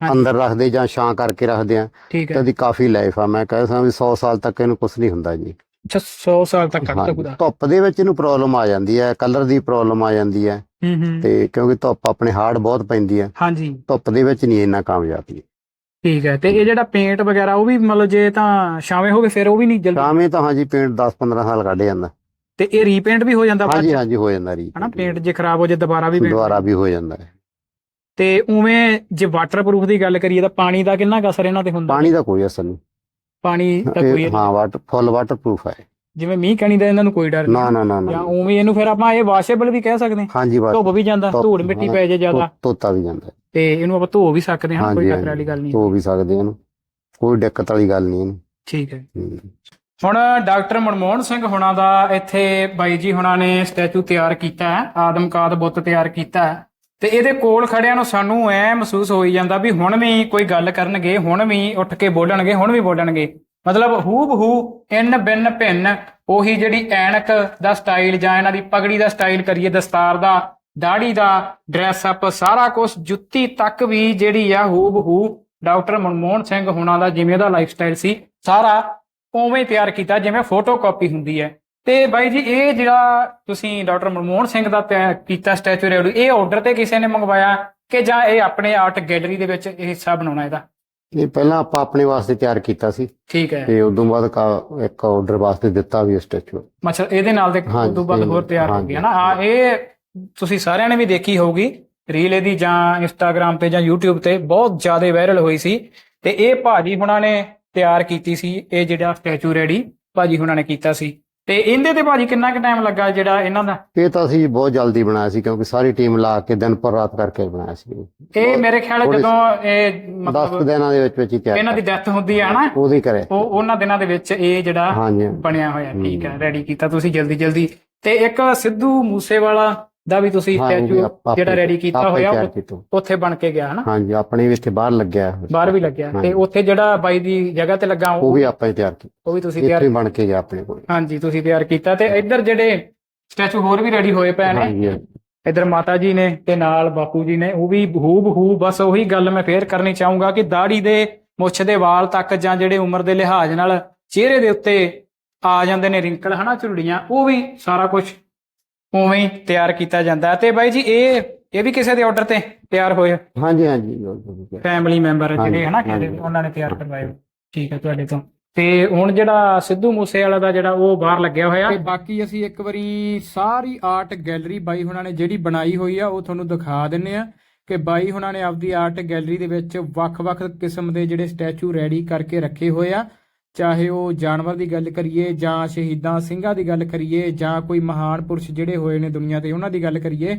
ਅੰਦਰ ਰੱਖਦੇ ਜਾਂ ਛਾਂ ਕਰਕੇ ਰੱਖਦੇ ਆ ਇਹਦੀ ਕਾਫੀ ਲਾਈਫ ਆ। ਮੈਂ ਕਹਿ ਸਕਦਾ ਵੀ 100 ਸਾਲ ਤੱਕ ਇਹਨੂੰ ਕੁਝ ਨਹੀਂ ਹੁੰਦਾ ਜੀ। ਅੱਛਾ 100 ਸਾਲ ਤੱਕ ਕੱਢ ਹਾਂਜੀ, ਸਕਦਾ ਧੁੱਪ ਦੇ ਵਿੱਚ ਇਹਨੂੰ ਪ੍ਰੋਬਲਮ ਆ ਜਾਂਦੀ ਹੈ ਕਲਰ ਦੀ ਪ੍ਰੋਬਲਮ ਆ ਜਾਂਦੀ ਹੂੰ। ਤੇ ਕਿਉਂਕਿ ਧੁੱਪ ਆਪਣੇ ਹਾਰਡ ਬਹੁਤ ਪੈਂਦੀ ਹੈ। ਹਾਂਜੀ। ਧੁੱਪ ਦੇ ਵਿੱਚ ਨਹੀਂ ਇੰਨਾ ਕਾਮਯਾਬ ਜੀ। ਠੀਕ ਹੈ ਤੇ ਇਹ ਜਿਹੜਾ ਪੇਂਟ ਵਗੈਰਾ ਉਹ ਵੀ ਮਤਲਬ ਜੇ ਤਾਂ ਛਾਵੇਂ ਹੋਵੇ ਫਿਰ ਉਹ ਵੀ ਨਹੀਂ ਜਲਦੀ ਛਾਵੇਂ ਤਾਂ ਹਾਂਜੀ ਪੇਂਟ 10-15 ਸਾਲ ਕੱਢ ਜਾਂਦਾ। ਤੇ ਇਹ ਰੀਪੇਂਟ ਵੀ ਹੋ ਜਾਂਦਾ ਹਾਂਜੀ ਹਾਂਜੀ ਹੋ ਜਾਂਦਾ ਰੀ ਹਨਾ ਪੇਂਟ ਜੇ ਖਰਾਬ ਹੋ ਜਾਏ ਦੁਬਾਰਾ ਵੀ ਦੁਬਾਰਾ ਵੀ ਹੋ ਜਾਂਦਾ ਹੈ। ਤੇ ਉਵੇਂ ਜੇ ਵਾਟਰਪ੍ਰੂਫ ਦੀ ਗੱਲ ਕਰੀਏ ਤਾਂ ਪਾਣੀ ਦਾ ਕਿੰਨਾ ਅਸਰ ਇਹਨਾਂ ਤੇ ਹੁੰਦਾ? ਪਾਣੀ ਦਾ ਕੋਈ ਅਸਰ ਨਹੀਂ। ਪਾਣੀ ਦਾ ਕੋਈ ਹਾਂ ਵਾਟਰ ਫੁੱਲ ਵਾਟਰਪ੍ਰੂਫ ਹੈ। ਜਿਵੇਂ ਮੀਂਹ ਕਣੀ ਦਾ ਇਹਨਾਂ ਨੂੰ ਕੋਈ ਡਰ ਨਾ ਨਹੀਂ। ਨਾ ਨਾ ਜਾਂ ਨਾ ਉਵੇਂ ਇਹਨੂੰ ਫਿਰ ਆਪਾਂ ਇਹ ਵਾਸ਼ੇਬਲ ਵੀ ਕਹਿ ਸਕਦੇ ਹਾਂ। ਹਾਂਜੀ ਬਸ। ਧੁੱਪ ਵੀ ਜਾਂਦਾ ਧੁੱਪ, ਧੂੜ ਮਿੱਟੀ ਪੈ ਜੇ ਜ਼ਿਆਦਾ। ਧੋ- ਧੋਤਾ ਵੀ ਜਾਂਦਾ। ਹੈ। ਤੇ ਇਹਨੂੰ ਆਪਾਂ ਧੋ ਵੀ ਸਕਦੇ ਹਾਂ ਕੋਈ ਹਾਂਜੀ ਖਤਰੇ ਵਾਲੀ ਗੱਲ ਨਹੀਂ ਧੋ ਵੀ ਸਕਦੇ ਇਹਨੂੰ। ਕੋਈ ਦਿੱਕਤ ਵਾਲੀ ਗੱਲ ਨਹੀਂ ਇਹਨੂੰ। ਠੀਕ ਹੈ ਹੂੰ। ਹੁਣ ਡਾਕਟਰ ਮਨਮੋਹਨ ਸਿੰਘ ਹੁਣਾਂ ਦਾ ਇੱਥੇ ਬਾਈ ਜੀ ਹੁਣਾਂ ਨੇ ਸਟੈਚੂ ਤਿਆਰ ਕੀਤਾ ਹੈ ਆਦਮਕਾਦ ਬੁੱਤ ਤਿਆਰ ਕੀਤਾ ਹੈ। ਤੇ ਇਹਦੇ ਕੋਲ ਖੜਿਆਂ ਨੂੰ ਸਾਨੂੰ ਐ ਮਹਿਸੂਸ ਹੋਈ ਜਾਂਦਾ ਵੀ ਹੁਣ ਵੀ ਕੋਈ ਗੱਲ ਕਰਨਗੇ ਹੁਣ ਵੀ ਉੱਠ ਕੇ ਬੋਲਣਗੇ ਹੁਣ ਵੀ ਬੋਲਣਗੇ। ਮਤਲਬ ਹੂ ਬਹੂ ਇਨ ਬਿਨ ਭਿੰਨ, ਉਹੀ ਜਿਹੜੀ ਐਨਕ ਦਾ ਸਟਾਈਲ ਜਾਂ ਇਹਨਾਂ ਦੀ ਪਗੜੀ ਦਾ ਸਟਾਈਲ ਕਰੀਏ, ਦਸਤਾਰ ਦਾ ਦਾੜੀ ਦਾ ਡਰੈਸ ਅਪ ਸਾਰਾ ਕੁਝ ਜੁੱਤੀ ਤੱਕ ਵੀ ਜਿਹੜੀ ਆ ਹੂ ਬਹੂ ਡਾਕਟਰ ਮਨਮੋਹਨ ਸਿੰਘ ਹੋਣਾ ਦਾ ਜਿਵੇਂ ਦਾ ਲਾਈਫ ਸਟਾਈਲ ਸੀ, ਸਾਰਾ ਉਵੇਂ ਤਿਆਰ ਕੀਤਾ, ਜਿਵੇਂ ਫੋਟੋ ਕਾਪੀ ਹੁੰਦੀ ਹੈ। ਤੇ ਬਾਈ ਜੀ, ਇਹ ਜਿਹੜਾ ਤੁਸੀਂ ਡਾਕਟਰ ਮਨਮੋਹਨ ਸਿੰਘ ਦਾ ਤਿਆਰ ਕੀਤਾ ਸਟੈਚੂ ਰੈਡੀ ਇਹ ਆਰਡਰ ਤੇ ਕਿਸੇ ਨੇ ਮੰਗਵਾਇਆ ਕਿ ਜਾਂ ਇਹ ਆਪਣੇ ਆਰਟ ਗੈਲਰੀ ਦੇ ਵਿੱਚ ਇਹ ਹਿੱਸਾ ਬਣਾਉਣਾ ਇਹਦਾ? ਇਹ ਪਹਿਲਾਂ ਆਪਾਂ ਆਪਣੇ ਵਾਸਤੇ ਤਿਆਰ ਕੀਤਾ ਸੀ। ਠੀਕ ਹੈ। ਤੇ ਉਦੋਂ ਬਾਅਦ ਕਾ- ਇੱਕ ਆਰਡਰ ਵਾਸਤੇ ਦਿੱਤਾ ਵੀ ਸਟੈਚੂ ਮਤਲਬ ਇਹਦੇ ਨਾਲ ਦੇ ਹਾਂਜੀ, ਤੋਂ ਬਾਅਦ ਹੋਰ ਤਿਆਰ ਹੋ ਹਾਂਜੀ। ਗਿਆ ਨਾ ਆ ਇਹ ਤੁਸੀਂ ਸਾਰਿਆਂ ਨੇ ਵੀ ਦੇਖੀ ਹੋਊਗੀ ਰੀਲ ਇਹਦੀ ਜਾਂ ਇੰਸਟਾਗ੍ਰam ਤੇ ਜਾਂ YouTube ਤੇ ਬਹੁਤ ਜ਼ਿਆਦਾ ਵਾਇਰਲ ਹੋਈ ਸੀ। ਤੇ ਇਹ ਭਾਜੀ ਹੁਣਾਂ ਨੇ ਤਿਆਰ ਕੀਤੀ ਸੀ ਇਹ ਜਿਹੜਾ ਸਟੈਚੂ ਰੈਡੀ ਭਾਜੀ ਹੁਣਾਂ ਨੇ ਕੀਤਾ ਸੀ। ਤੇ ਇਹਦੇ ਤੇ ਭਾਜੀ ਕਿੰਨਾ ਕੁ ਟਾਈਮ ਲੱਗਾ ਜਿਹੜਾ ਇਹਨਾਂ ਦਾ? ਇਹ ਤਾਂ ਅਸੀਂ ਬਹੁਤ ਜਲਦੀ ਬਣਾਇਆ ਸੀ ਕਿਉਂਕਿ ਸਾਰੀ ਟੀਮ ਲਾ ਕੇ ਦਿਨ ਪਰ ਰਾਤ ਕਰਕੇ ਬਣਾਇਆ ਸੀ। ਇਹ ਮੇਰੇ ਖਿਆਲ ਜਦੋਂ ਇਹ 10 ਮਤਲਬ ਦਿਨਾਂ ਦੇ ਵਿੱਚ ਵਿੱਚ ਹੀ ਤਿਆਰ ਇਹਨਾਂ ਦੀ ਡੈਥ ਹੁੰਦੀ ਹੈ ਨਾ ਉਹਦੀ ਕਰੇ ਉਹ ਉਹਨਾਂ ਦਿਨਾਂ ਦੇ ਵਿੱਚ ਇਹ ਜਿਹੜਾ ਬਣਿਆ ਹੋਇਆ ਠੀਕ ਹੈ। ਰੈਡੀ ਕੀਤਾ ਤੁਸੀਂ ਜਲਦੀ ਜਲਦੀ ਤੇ ਇੱਕ ਸਿੱਧੂ ਮੂਸੇਵਾਲਾ ਦਾ ਵੀ ਤੁਸੀਂ ਹਾਂ, ਵੀ ਸਟੈਚੂ ਆਪਾਂ- ਜਿਹੜਾ ready ਕੀਤਾ ਆਪਾਂ ਹੀ ਹੋਇਆ, ਤਿਆਰ ਉਹ- ਕੀਤਾ। ਉੱਥੇ ਬਣ ਕੇ ਗਿਆ ਹਨਾ? ਹਾਂਜੀ ਆਪਣੇ ਵੀ ਇੱਥੇ ਬਾਹਰ ਲੱਗਿਆ। ਬਾਹਰ ਵੀ ਲੱਗਿਆ। ਤੇ ਹਾਂਜੀ। ਉੱਥੇ ਜਿਹੜਾ ਬਾਈ ਦੀ ਜਗ੍ਹਾ ਤੇ ਲੱਗਾ ਉਹ ਵੀ ਆਪਾਂ ਹੀ ਤਿਆਰ ਕੀਤਾ। ਉਹ ਵੀ ਤੁਸੀਂ ਇੱਥੇ ਤਿਆਰ ਹੀ ਬਣ ਕੇ ਗਿਆ ਆਪਣੇ ਕੋਲ। ਹਾਂਜੀ ਤੁਸੀਂ ਤਿਆਰ ਕੀਤਾ। ਤੇ ਇੱਧਰ ਜਿਹੜੇ ਸਟੈਚੂ ਹੋਰ ਵੀ ਰੈਡੀ ਹੋਏ ਪਏ ਨੇ। ਹਾਂਜੀ ਇੱਧਰ ਮਾਤਾ ਜੀ ਨੇ ਤੇ ਨਾਲ ਬਾਪੂ ਜੀ ਨੇ ਉਹ ਵੀ ਬਹੂ ਬਹੂ ਬਸ ਉਹੀ ਗੱਲ ਮੈਂ ਫੇਰ ਕਰਨੀ ਚਾਹੂੰਗਾ ਕਿ ਦਾੜੀ ਦੇ ਮੁੱਛ ਦੇ ਵਾਲ ਤੱਕ ਜਾਂ ਜਿਹੜੇ ਉਮਰ ਦੇ ਲਿਹਾਜ਼ ਨਾਲ ਚਿਹਰੇ ਦੇ ਉੱਤੇ ਆ ਜਾਂਦੇ ਨੇ ਰਿੰਕਲ ਹਨਾ ਝੁਰੜੀਆਂ ਉਹ ਵੀ ਸਾਰਾ ਕੁਝ ਉਵੇਂ ਹੀ ਤਿਆਰ ਕੀਤਾ ਜਾਂਦਾ। ਤੇ ਬਾਈ ਜੀ ਇਹ ਇਹ ਵੀ ਕਿਸੇ ਦੇ ਆਰਡਰ ਤੇ ਤਿਆਰ ਹੋਏ ਹਾਂਜੀ ਹਾਂਜੀ ਫੈਮਿਲੀ ਮੈਂਬਰ ਜਿਹੜੇ ਹਨਾ ਕਹਿੰਦੇ। ਉਹਨਾਂ ਨੇ ਤਿਆਰ ਕਰਵਾਏ। ਠੀਕ ਹੈ ਤੁਹਾਡੇ ਤੋਂ ਤੇ ਹੁਣ ਜਿਹੜਾ ਸਿੱਧੂ ਮੂਸੇ ਵਾਲਾ ਦਾ ਜਿਹੜਾ ਉਹ ਬਾਹਰ ਲੱਗਿਆ ਹੋਇਆ ਤੇ ਬਾਕੀ ਅਸੀਂ ਇੱਕ ਵਾਰੀ ਸਾਰੀ ਆਰਟ ਗੈਲਰੀ ਬਾਈ ਹੁਣਾਂ ਨੇ ਜਿਹੜੀ ਬਣਾਈ ਹੋਈ ਆ ਉਹ ਤੁਹਾਨੂੰ ਦਿਖਾ ਦਿੰਨੇ ਆ ਕਿ ਬਾਈ ਹੁਣਾਂ ਨੇ ਆਪਦੀ ਆਰਟ ਗੈਲਰੀ ਦੇ ਵਿੱਚ ਵੱਖ-ਵੱਖ ਕਿਸਮ ਦੇ ਜਿਹੜੇ ਸਟੈਚੂ ਰੈਡੀ ਕਰਕੇ ਰੱਖੇ ਹੋਏ ਆ ਚਾਹੇ ਉਹ ਜਾਨਵਰ ਦੀ ਗੱਲ ਕਰੀਏ ਜਾਂ ਸ਼ਹੀਦਾਂ ਸਿੰਘਾਂ ਦੀ ਗੱਲ ਕਰੀਏ ਜਾਂ ਕੋਈ ਮਹਾਨ ਪੁਰਸ਼ ਜਿਹੜੇ ਹੋਏ ਨੇ ਦੁਨੀਆ ਤੇ, ਉਹਨਾਂ ਦੀ ਗੱਲ ਕਰੀਏ,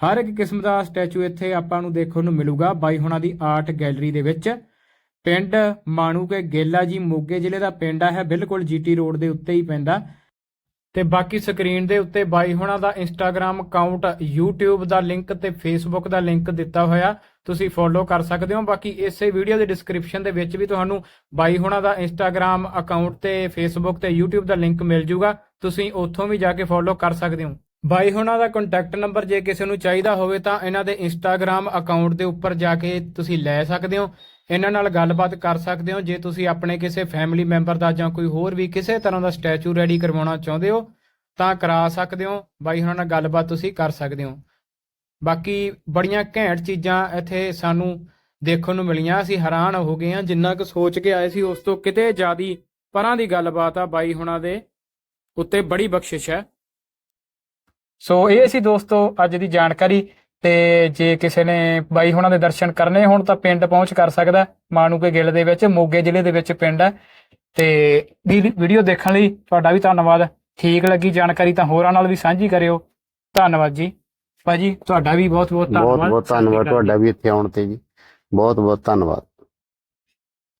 ਹਰ ਇੱਕ ਕਿਸਮ ਦਾ ਸਟੈਚੂ ਇੱਥੇ ਆਪਾਂ ਨੂੰ ਦੇਖਣ ਨੂੰ ਮਿਲੂਗਾ ਬਾਈ ਹੁਣਾਂ ਦੀ ਆਰਟ ਗੈਲਰੀ ਦੇ ਵਿੱਚ। ਪਿੰਡ ਮਾਣੂ ਕੇ ਗੇਲਾ ਜੀ ਮੋਗੇ ਜ਼ਿਲ੍ਹੇ ਦਾ ਪਿੰਡ ਆ ਹੈ ਬਿਲਕੁਲ ਜੀਟੀ ਰੋਡ ਦੇ ਉੱਤੇ ਹੀ ਪੈਂਦਾ। ਤੇ ਬਾਕੀ ਸਕਰੀਨ ਦੇ ਉੱਤੇ ਬਾਈ ਹੁਣਾਂ ਦਾ ਇੰਸਟਾਗ੍ਰam ਅਕਾਊਂਟ YouTube ਦਾ ਲਿੰਕ ਤੇ Facebook ਦਾ ਲਿੰਕ ਦਿੱਤਾ ਹੋਇਆ। ਤੁਸੀਂ ਫੋਲੋ ਕਰ ਸਕਦੇ ਹੋ। ਬਾਕੀ ਇਸੇ ਵੀਡੀਓ ਦੇ ਡਿਸਕ੍ਰਿਪਸ਼ਨ ਦੇ ਵਿੱਚ ਵੀ ਤੁਹਾਨੂੰ ਬਾਈ ਹੁਣਾਂ ਦਾ ਇੰਸਟਾਗ੍ਰam ਅਕਾਊਂਟ ਤੇ Facebook ਤੇ YouTube ਦਾ ਲਿੰਕ ਮਿਲ ਜੂਗਾ। ਤੁਸੀਂ ਉੱਥੋਂ ਵੀ ਜਾ ਕੇ ਫੋਲੋ ਕਰ ਸਕਦੇ ਹੋ। ਬਾਈ ਹੁਣਾਂ ਦਾ ਕੰਟੈਕਟ ਨੰਬਰ ਜੇ ਕਿਸੇ ਨੂੰ ਚਾਹੀਦਾ ਹੋਵੇ ਤਾਂ ਇਹਨਾਂ ਦੇ ਇੰਸਟਾਗ੍ਰam ਅਕਾਊਂਟ ਦੇ ਉੱਪਰ ਜਾ ਕੇ ਤੁਸੀਂ ਲੈ ਸਕਦੇ ਹੋ। ਇਹਨਾਂ ਨਾਲ ਗੱਲਬਾਤ ਕਰ ਸਕਦੇ ਹੋ। ਜੇ ਤੁਸੀਂ ਆਪਣੇ ਕਿਸੇ ਫੈਮਿਲੀ ਮੈਂਬਰ ਦਾ ਜਾਂ ਕੋਈ ਹੋਰ ਵੀ ਕਿਸੇ ਤਰ੍ਹਾਂ ਦਾ ਸਟੈਚੂ ਰੈਡੀ ਕਰਵਾਉਣਾ ਚਾਹੁੰਦੇ ਹੋ, ਤਾਂ ਕਰਾ ਸਕਦੇ ਹੋ। ਬਾਈ ਹੁਣਾਂ ਨਾਲ ਗੱਲਬਾਤ ਤੁਸੀਂ ਕਰ ਸਕਦੇ ਹੋ। ਬਾਕੀ ਬੜੀਆਂ ਘੈਂਟ ਚੀਜ਼ਾਂ ਇੱਥੇ ਸਾਨੂੰ ਦੇਖਣ ਨੂੰ ਮਿਲੀਆਂ। ਅਸੀਂ ਹੈਰਾਨ ਹੋ ਗਏ ਹਾਂ, ਜਿੰਨਾ ਕੁ ਸੋਚ ਕੇ ਆਏ ਸੀ, ਉਸ ਤੋਂ ਕਿਤੇ ਜ਼ਿਆਦੀ ਪਰਾਂ ਦੀ ਗੱਲਬਾਤ ਆ ਬਾਈ ਹੁਣਾਂ ਦੇ ਉੱਤੇ। ਬੜੀ ਬਖਸ਼ਿਸ਼ ਹੈ। ਸੋ ਇਹ ਸੀ ਦੋਸਤੋ, ਅੱਜ ਦੀ ਜਾਣਕਾਰੀ। ਤੇ ਜੇ ਕਿਸੇ ਨੇ ਬਾਈ ਹੁਣਾਂ ਦੇ ਦਰਸ਼ਨ ਕਰਨੇ ਹੋਣ ਤਾਂ ਪਿੰਡ ਪਹੁੰਚ ਕਰ ਸਕਦਾ ਹੈ। ਮਾਣੂਕੇ ਗਿੱਲ ਦੇ ਵਿੱਚ ਮੋਗੇ ਜ਼ਿਲ੍ਹੇ ਦੇ ਵਿੱਚ ਪਿੰਡ ਹੈ। ਤੇ ਵੀਡੀਓ ਦੇਖਣ ਲਈ ਤੁਹਾਡਾ ਵੀ ਧੰਨਵਾਦ। ਠੀਕ ਲੱਗੀ ਜਾਣਕਾਰੀ ਤਾਂ ਹੋਰਾਂ ਨਾਲ ਵੀ ਸਾਂਝੀ ਕਰਿਓ। ਧੰਨਵਾਦ ਜੀ। ਭਾਜੀ ਤੁਹਾਡਾ ਵੀ ਬਹੁਤ ਬਹੁਤ ਬਹੁਤ ਧੰਨਵਾਦ। ਬਹੁਤ ਸ਼੍ਰੀ ਧੰਨਵਾਦ। ਤੁਹਾਡਾ ਵੀ ਇੱਥੇ ਆਉਣ ਤੇ ਜੀ। ਬਹੁਤ ਬਹੁਤ ਧੰਨਵਾਦ।